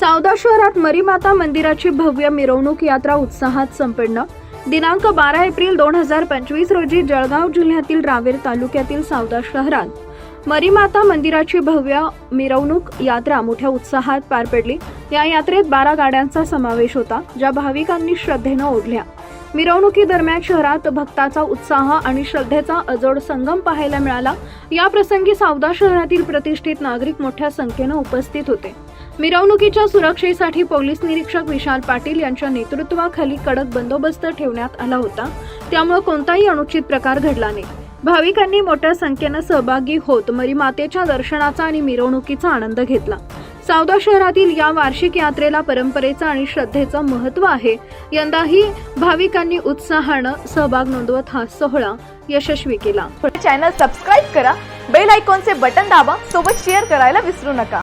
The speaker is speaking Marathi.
सावदा शहरात मरीमाता मंदिराची भव्य मिरवणूक यात्रा उत्साहात संपन्न. दिनांक बारा एप्रिल दोन हजार पंचवीस रोजी जळगाव जिल्ह्यातील रावेर तालुक्यातील सावदा शहरात मरीमाता मंदिराची भव्य मिरवणूक यात्रा मोठ्या उत्साहात पार पडली. या यात्रेत बारा गाड्यांचा समावेश होता ज्या भाविकांनी श्रद्धेनं ओढल्या. मिरवणुकीदरम्यान शहरात भक्ताचा उत्साह आणि श्रद्धेचा अजोड संगम पाहायला मिळाला. या प्रसंगी सावदा शहरातील प्रतिष्ठित नागरिक मोठ्या संख्येनं उपस्थित होते. मिरवणुकीच्या सुरक्षेसाठी पोलीस निरीक्षक विशाल पाटील यांच्या नेतृत्वाखाली कडक बंदोबस्त ठेवण्यात आला होता. त्यामुळे कोणताही अनुचित प्रकार घडला नाही. भाविकांनी मोठ्या संख्येनं सहभागी होत मरीमातेच्या दर्शनाचा आणि मिरवणुकीचा आनंद घेतला. सावदा शहरातील या वार्षिक यात्रेला परंपरेचं आणि श्रद्धेचं महत्त्व आहे. यंदाही भाविकांनी उत्साहानं सहभाग नोंदवत हा सोहळा यशस्वी केला. चॅनल सबस्क्राईब करा. बेल आयकॉनचे बटन दाबा. सोबत शेअर करायला विसरू नका.